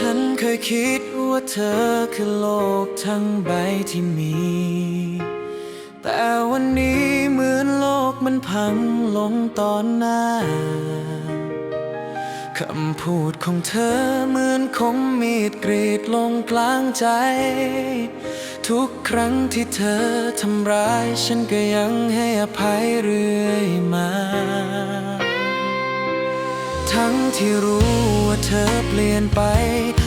ฉันเคยคิดว่าเธอคือโลกทั้งใบที่มี แต่วันนี้เหมือนโลกมันพังลงตอนหน้า คำพูดของเธอเหมือนคมมีดกรีดลงกลางใจ ทุกครั้งที่เธอทำร้าย ฉันก็ยังให้อภัยเรื่อยมา ทั้งที่รู้ว่าเธอเปลี่ยนไป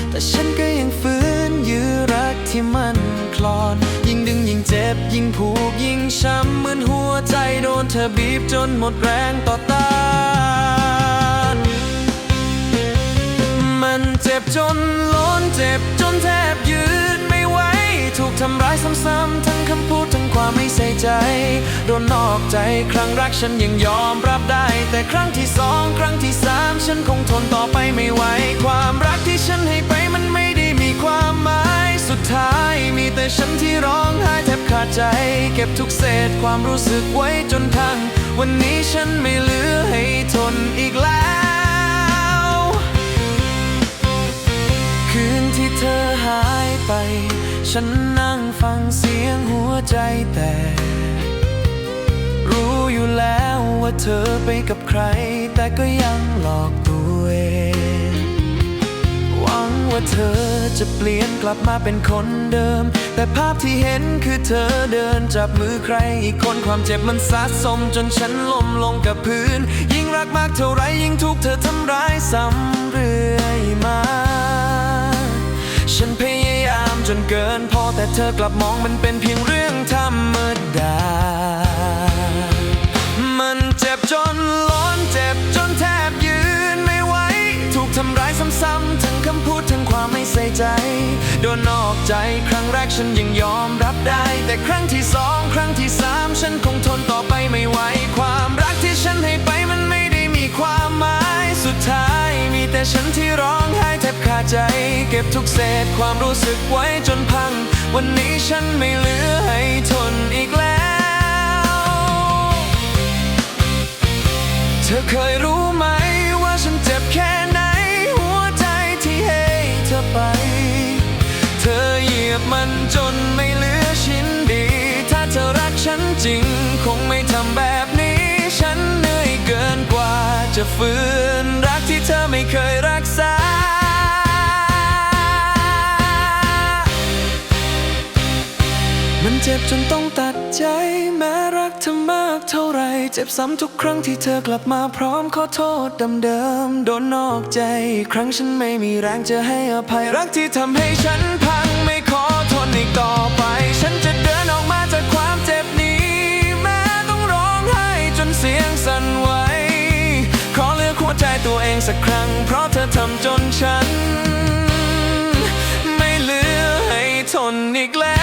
แต่ฉันก็ยังฝืนยื้อรักที่มันคลอน ยิ่งดึงยิ่งเจ็บยิ่งผูกยิ่งช้ำเหมือนหัวใจโดนเธอบีบจนหมดแรงต่อต้าน มันเจ็บจนล้นเจ็บจนแทบยืนไม่ไหว ถูกทำร้ายซ้ำๆทั้งคำพูดทั้ง ไม่ใส่ใจ โดนนอกใจครั้งรักฉันยังยอมรับได้ แต่ครั้งที่สองครั้งที่สามฉันคงทนต่อไปไม่ไหว ความรักที่ฉันให้ไปมันไม่ได้มีความหมาย สุดท้ายมีแต่ฉันที่ร้องไห้แทบขาดใจ เก็บทุกเศษความรู้สึกไว้จนพัง วันนี้ฉันไม่เหลือให้ ฉันนั่งฟังเสียงหัวใจแต่ รู้อยู่แล้วว่าเธอไปกับใคร แต่ก็ยังหลอกตัวเองหวังว่าเธอจะเปลี่ยนกลับมาเป็นคนเดิม แต่ภาพที่เห็นคือเธอเดินจับมือใคร อีกคนความเจ็บมันสะสมจนฉันล้มลงกับพื้น ยิ่งรักมากเท่าไรยิ่งทุกข์เธอทำร้ายซ้ำเรื่อยมา ฉันพยายาม จนเกินพอแต่เธอกลับมองมันเป็นเพียงเรื่องธรรมดา มันเจ็บจนล้นเจ็บจนแทบยืนไม่ไหว ถูกทำร้ายซ้ำๆทั้งคำพูดทั้งความไม่ใส่ใจ โดนนอกใจครั้งแรกฉันยังยอมรับได้ แต่ครั้งที่สองครั้งที่สามฉันคงทนต่อไปไม่ไหว ความรักที่ฉันให้ไปมันไม่ได้มีความหมาย สุดท้ายมีแต่ฉันที่ร้องไห้ ใจ เก็บทุกเศษความรู้สึกไว้จนพัง วันนี้ฉันไม่เหลือให้ทนอีกแล้ว เธอเคยรู้ไหมว่าฉันเจ็บแค่ไหน หัวใจที่ให้เธอไป เธอเหยียบมันจนไม่เหลือชิ้นดี ถ้าเธอรักฉันจริง คงไม่ทำแบบนี้ ฉันเหนื่อยเกินกว่าจะฝืน จ็บจนต้องตัดใจ แม้รักเธอมากเท่าไร เจ็บซ้ำทุกครั้งที่เธอกลับมาพร้อมขอโทษดำเดิมโดนนอกใจ ครั้งฉันไม่มีแรงจะให้อภัยรักที่ทำให้ฉันพังไม่ขอทนอีกต่อไป ฉันจะเดินออกมาจากความเจ็บนี้ แม้ต้องร้องไห้จนเสียงสั่นไหวขอเลือกหัวใจตัวเองสักครั้ง เพราะเธอทำจนฉัน ไม่เหลือให้ทนอีกแล้ว